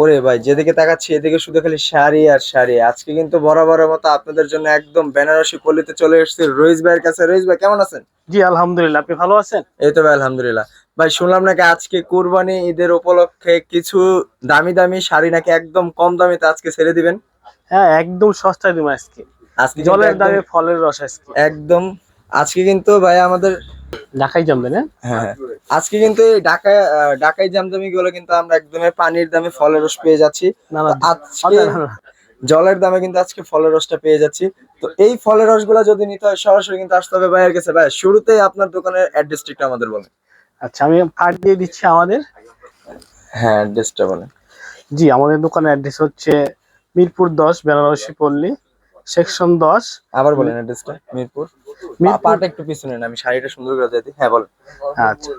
ওরে ভাই যেদিকে তাকাচ্ছি এদিকে শুধু খালি শাড়ি আর শাড়ি। আজকে কিন্তু বরাবরের মতো আপনাদের জন্য একদম বেনারসি পল্লীতে চলে এসেছি রইস ভাইয়ের কাছে। রইস ভাই কেমন আছেন? জি আলহামদুলিল্লাহ। আপনি ভালো আছেন? এই তো ভাই আলহামদুলিল্লাহ। ভাই শুনলাম নাকি আজকে কুরবানি ঈদের উপলক্ষে কিছু দামি দামি শাড়ি নাকি একদম কম দামিতে আজকে ছেড়ে দিবেন? হ্যাঁ একদম সস্তায় দিব আজকে। আজকে জলের দামে ফলের রস আজকে। একদম আজকে কিন্তু ভাই আমাদের ঢাকাই জমবেন হ্যাঁ হ্যাঁ। আজকে কিন্তু এই ঢাকায় জামদামি গুলো কিন্তু আমরা একদমই পানির দামে ফলের রস পেয়ে যাচ্ছি। না না আজকে না, না, না। জলের দামে কিন্তু আজকে ফলের রসটা পেয়ে যাচ্ছি। তো এই ফলের রস রসগুলো যদি নিতে হয় সরাসরি কিন্তু আসতে হবে ভাইয়ের কাছে। ভাই শুরুতেই আপনার দোকানের অ্যাড্রেসটা একটু আমাদের বলেন। আচ্ছা আমি কার্ড দিয়ে দিচ্ছি আমাদের। হ্যাঁ অ্যাড্রেসটা বলেন। জি আমাদের দোকানের অ্যাড্রেস হচ্ছে মিরপুর দশ বেনারসি পল্লী সেকশন দশ। আবার বলেন অ্যাড্রেসটা মিরপুর। মিরপুর- পাটা একটু পিছনে নেন, আমি শাড়িটা সুন্দর করে দিয়ে দিই। হ্যাঁ বলেন। আচ্ছা।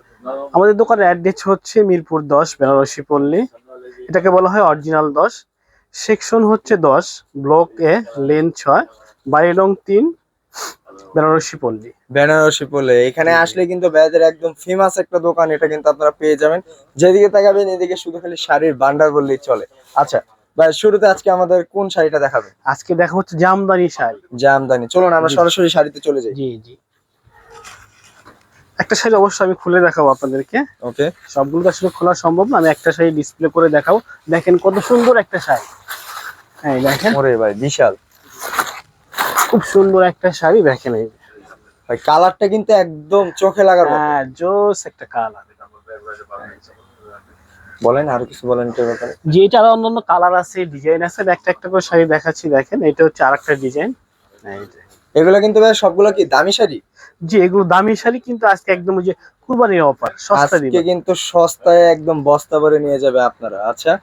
আমাদের দোকানের অ্যাড্রেস হচ্ছে মিরপুর দশ বেনারসি পল্লী। এটাকে বলা হয় অরিজিনাল দশ। সেকশন হচ্ছে দশ ব্লক এ লেন ছয় বাড়ি রং তিন বেনারসি পল্লী। বেনারসি পল্লী। এখানে আসলে কিন্তু ভাইয়াদের একদম ফেমাস একটা দোকান এটা কিন্তু আপনারা পেয়ে যাবেন। যেদিকে তাকাবেন এদিকে শুধু খালি শাড়ির ভান্ডার বললেই চলে। আচ্ছা ভাই শুরুতে আজকে আমাদের কোন শাড়িটা দেখাবেন? আজকে দেখা হচ্ছে জামদানি শাড়ি। জামদানি। চলুন আমরা সরাসরি শাড়িতে চলে যাই। জি জি। একটা শাড়ি অবশ্যই আমি খুলে দেখাবো আপনাদেরকে। ওকে সবগুলো তো আসলে খোলা সম্ভব না আমি একটা শাড়ি ডিসপ্লে করে দেখাবো। দেখেন কত সুন্দর একটা শাড়ি হ্যাঁ দেখেন। ওরে ভাই বিশাল। খুব সুন্দর একটা শাড়ি দেখেন এই। ভাই কালারটা কিন্তু একদম চোখে লাগার মতো। হ্যাঁ জোস একটা কালার। বলেন আর কিছু বলেন এটার ব্যাপারে? যে এটা আরও অন্যান্য কালার আছে ডিজাইন আছে। একটা একটা করে শাড়ি দেখাচ্ছি দেখেন। এটা হচ্ছে আর একটা ডিজাইন এগুলো কিন্তু ভাই সবগুলো কি দামি শাড়ি? যে এগুলো দামি শাড়ি কিন্তু আজকে একদম ওই যে কুরবানির অফার সস্তা দিব। কিন্তু সস্তায় একদম বস্তা ভরে নিয়ে যাবে আপনারা আচ্ছা?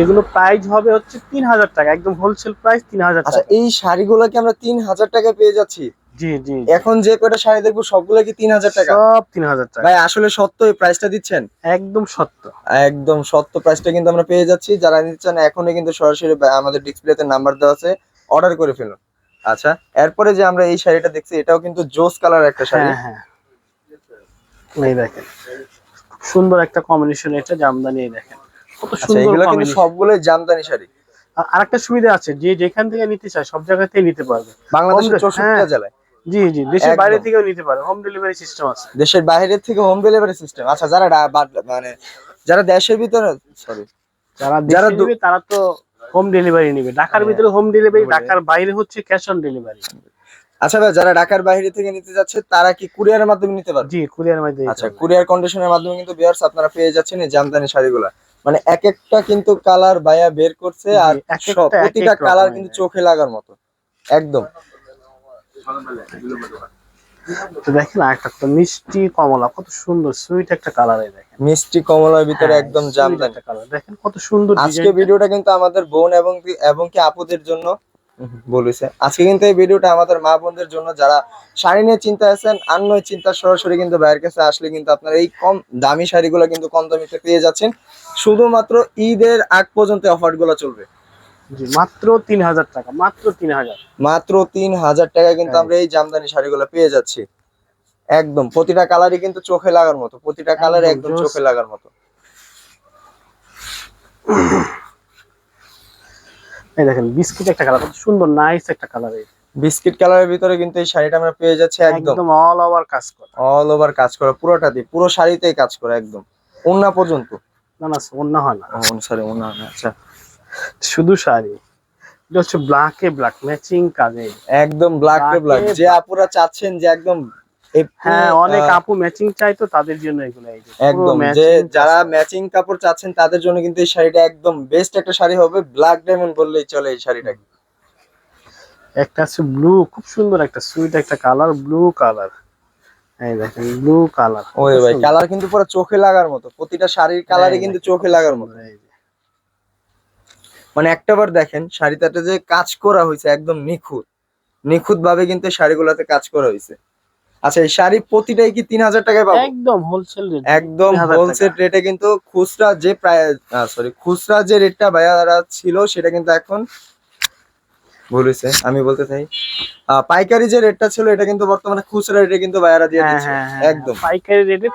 এগুলো প্রাইস হবে হচ্ছে তিন হাজার টাকা একদম হোলসেল প্রাইস তিন হাজার আচ্ছা টাকা। এই শাড়িগুলো কি আমরা তিন হাজার টাকা পেয়ে যাচ্ছি? জি জি জি। এখন যে কয়টা শাড়ি দেখব সবগুলো কি তিন হাজার টাকা? সব তিন হাজার টাকা। ভাই আসলে সত্য এই প্রাইসটা দিচ্ছেন? একদম সত্য। একদম সত্য প্রাইসটা কিন্তু আমরা পেয়ে যাচ্ছি। যারা নিতে চান এখনই কিন্তু সরাসরি আমাদের ডিসপ্লেতে নাম্বার দেওয়া আছে। অর্ডার করে ফেলুন। আচ্ছা এরপরে যে আমরা এই শাড়িটা দেখছি এটাও কিন্তু জোস কালার একটা শাড়ি। হ্যাঁ হ্যাঁ। এই দেখেন সুন্দর একটা কম্বিনেশন এটা জামদানি এই দেখেন। কত আচ্ছা সুন্দর এগুলো কিন্তু। সবগুলোই জামদানি শাড়ি। আর আরেকটা সুবিধা আছে যে যেখান থেকে নিতে চায় সব জায়গাতেই নিতে পারবে। বাংলাদেশের চৌষট্টিটা হ্যাঁ। জেলায়? জি জি দেশের বাইরে থেকেও নিতে পারে হোম ডেলিভারি সিস্টেম আছে। দেশের বাইরে থেকে হোম ডেলিভারি সিস্টেম আচ্ছা যারা মানে যারা দেশের ভিতরে সরি যারা যারা তারা তো হোম ডেলিভারি নেবে। ঢাকার হ্যাঁ। ভিতরে হোম ডেলিভারি। ঢাকার বাইরে হচ্ছে ক্যাশ অন ডেলিভারি আচ্ছা ভাই যারা ঢাকার বাইরে থেকে নিতে যাচ্ছে তারা কি কুরিয়ারের মাধ্যমে নিতে পারবে? জি কুরিয়ার মাধ্যমে আচ্ছা কুরিয়ার কন্ডিশনের মাধ্যমে কিন্তু বিয়ার্স আপনারা পেয়ে যাচ্ছেন এই জামদানি শাড়িগুলা। মানে এক একটা কিন্তু কালার ভাইয়া বের করছে আর প্রতিটা কালার কিন্তু চোখে লাগার মতো। একদম। তো দেখেন আর একটা মিষ্টি কমলা কত সুন্দর সুইট একটা কালার এই দেখেন। মিষ্টি কমলার ভিতরে হ্যাঁ, একদম জামদানি। একটা কালার দেখেন কত সুন্দর আজকে ভিডিওটা কিন্তু আমাদের বোন এবং এবং কি আপুদের জন্য বলেছে। আজকে কিন্তু এই ভিডিওটা আমাদের মা বোনদের জন্য যারা শাড়ি নিয়ে চিন্তা আছেন আর নয় চিন্তা সরাসরি কিন্তু বাইরের কাছে আসলে কিন্তু আপনারা এই কম দামি শাড়িগুলো কিন্তু কম দামিতে পেয়ে যাচ্ছেন। শুধুমাত্র ঈদের আগ পর্যন্ত অফারগুলো চলবে। মাত্র তিন হাজার টাকা মাত্র তিন হাজার। মাত্র তিন হাজার টাকা কিন্তু হ্যাঁ। আমরা এই জামদানি শাড়িগুলো পেয়ে যাচ্ছি। একদম প্রতিটা কালারই কিন্তু চোখে লাগার মতো প্রতিটা কালার একদম চোখে লাগার মতো। এই দেখেন বিস্কিট একটা কালার কত সুন্দর নাইস একটা কালার এই। বিস্কিট কালারের ভিতরে কিন্তু এই শাড়িটা আমরা পেয়ে যাচ্ছি একদম। অল ওভার কাজ করা। অল ওভার কাজ করা পুরোটা দিয়ে পুরো শাড়িতেই কাজ করা একদম। ওন্না পর্যন্ত। না না অন্য হয় না। সরি ওন্না না, আচ্ছা। শুধু শাড়ি। এটা হচ্ছে ব্ল্যাকে ব্ল্যাক ম্যাচিং কাজে। একদম ব্ল্যাক যে আপুরা চাচ্ছেন যে একদম হ্যাঁ অনেক আপু ম্যাচিং চাই তো তাদের জন্য এগুলো একদম যে যারা ম্যাচিং কাপড় চাচ্ছেন তাদের জন্য কিন্তু এই শাড়িটা একদম বেস্ট একটা শাড়ি হবে। ব্ল্যাক ডায়মন্ড বললেই চলে এই শাড়িটা। একটা আছে ব্লু খুব সুন্দর একটা সুইট একটা কালার ব্লু কালার এই দেখেন ব্লু কালার ওরে ভাই কালার কিন্তু পুরো চোখে লাগার মতো। প্রতিটা শাড়ির কালারই কিন্তু চোখে লাগার মতো। মানে একটাবার দেখেন শাড়িটাতে যে কাজ করা হয়েছে একদম নিখুঁত। নিখুঁত ভাবে কিন্তু শাড়িগুলোতে কাজ করা হয়েছে। আচ্ছা এই শাড়ি প্রতিটাই কি তিন হাজার টাকায় পাবো? একদম হোলসেল রেট একদম 3000 টাকা। হোলসেল রেটে কিন্তু খুচরা যে প্রায় সরি খুচরা যে রেটটা বাজারা ছিল সেটা কিন্তু এখন হয়েছে আমি বলতে চাই। পাইকারি যে রেটটা ছিল এটা কিন্তু বর্তমানে খুচরা রেটে কিন্তু বাজারা দিয়ে হ্যাঁ দিচ্ছে। হ্যাঁ হ্যাঁ একদম। পাইকারি রেটে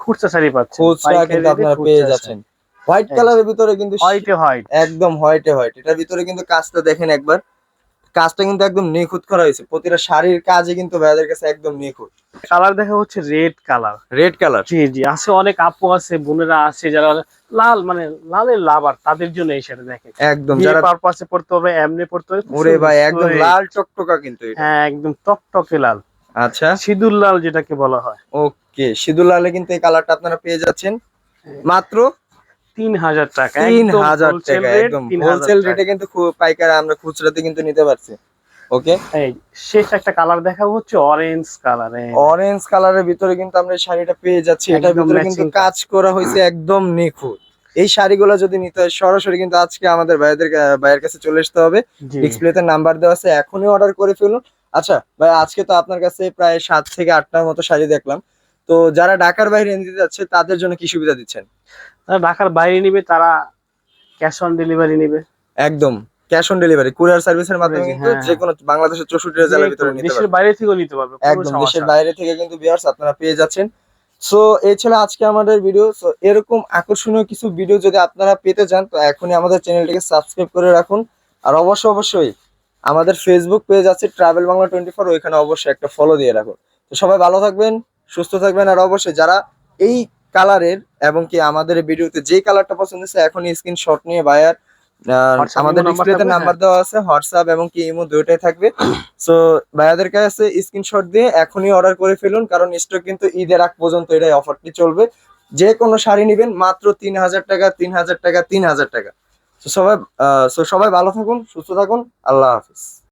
খুচরা শাড়ি পাচ্ছে খুচরা কিন্তু আপনারা পেয়ে যাচ্ছেন। হোয়াইট কালারের ভিতরে কিন্তু হোয়াইটে হোয়াইট একদম হোয়াইটে হোয়াইট এটার ভিতরে কিন্তু কাজটা দেখেন একবার। কাজটা কিন্তু একদম নিখুঁত করা হয়েছে। প্রতিটা শাড়ির কাজে কিন্তু ভাইয়াদের কাছে একদম নিখুঁত। কালার দেখা হচ্ছে রেড কালার রেড কালার জি জি। আছে অনেক আপু আছে বোনেরা আছে যারা লাল মানে লালের লাভার তাদের জন্য এই শাড়ি দেখে একদম যারা পারপাসে পড়তে হবে এমনি পড়তে হবে ওরে ভাই একদম লাল টকটকা কিন্তু এটা। হ্যাঁ একদম টকটকে লাল। আচ্ছা। সিঁদুর লাল যেটাকে বলা হয়। ওকে সিঁদুর লালে কিন্তু এই কালারটা আপনারা পেয়ে যাচ্ছেন। মাত্র তিন হাজার টাকা তিন হাজার টাকা একদম। হোলসেল রেটে কিন্তু পাইকারি আমরা খুচরাতে কিন্তু নিতে পারছি। ওকে শেষ একটা কালার দেখাবো হচ্ছে অরেঞ্জ কালার অরেঞ্জ কালারের ভিতরে কিন্তু আমরা শাড়িটা পেয়ে যাচ্ছি। এটার ভিতরে কিন্তু কাজ করা হয়েছে একদম নিখুঁত। এই শাড়িগুলো যদি নিতে হয় সরাসরি কিন্তু আজকে আমাদের ভাইদের ভাইয়ের কাছে চলে আসতে হবে। ডিসপ্লেতে নাম্বার দেওয়া আছে এখনই অর্ডার করে ফেলুন। আচ্ছা ভাই আজকে তো আপনার কাছে প্রায় সাত থেকে আটটার মতো শাড়ি দেখলাম। তো যারা ঢাকার বাইরে নিতে যাচ্ছে তাদের জন্য কি সুবিধা দিচ্ছেন? ঢাকার বাইরে নিবে তারা ক্যাশ অন ডেলিভারি নিবে। একদম ক্যাশ অন ডেলিভারি কুরিয়ার সার্ভিসের মাধ্যমে কিন্তু হ্যাঁ। যে কোনো বাংলাদেশের চৌষট্টি জেলার ভিতরে নিতে দেশের বাইরে থেকেও নিতে পারবে একদম দেশের বাইরে থেকে কিন্তু বিয়ার্স আপনারা পেয়ে যাচ্ছেন। সো এই ছিল আজকে আমাদের ভিডিও সো এরকম আকর্ষণীয় কিছু ভিডিও যদি আপনারা পেতে চান তো এখনই আমাদের চ্যানেলটিকে সাবস্ক্রাইব করে রাখুন। আর অবশ্যই অবশ্যই আমাদের ফেসবুক পেজ আছে ট্রাভেল বাংলা টোয়েন্টি ফোর ওইখানে অবশ্যই একটা ফলো দিয়ে রাখুন। তো সবাই ভালো থাকবেন সুস্থ থাকবেন আর অবশ্যই যারা এই কালারের এবং কি আমাদের ভিডিওতে যে কালারটা পছন্দ হচ্ছে এখনই স্ক্রিনশট নিয়ে বায়ার আমাদের ডিসপ্লেতে নাম্বার দেওয়া আছে হোয়াটসঅ্যাপ এবং কি ইমো দুটোই থাকবে। সো ভাইয়াদের কাছে স্ক্রিনশট দিয়ে এখনই অর্ডার করে ফেলুন কারণ স্টক কিন্তু ঈদের আগ পর্যন্ত এটাই অফারটি চলবে। যে কোনো শাড়ি নেবেন মাত্র তিন হাজার টাকা তিন হাজার টাকা তিন হাজার টাকা। সবাই সো সবাই ভালো থাকুন সুস্থ থাকুন আল্লাহ হাফিজ।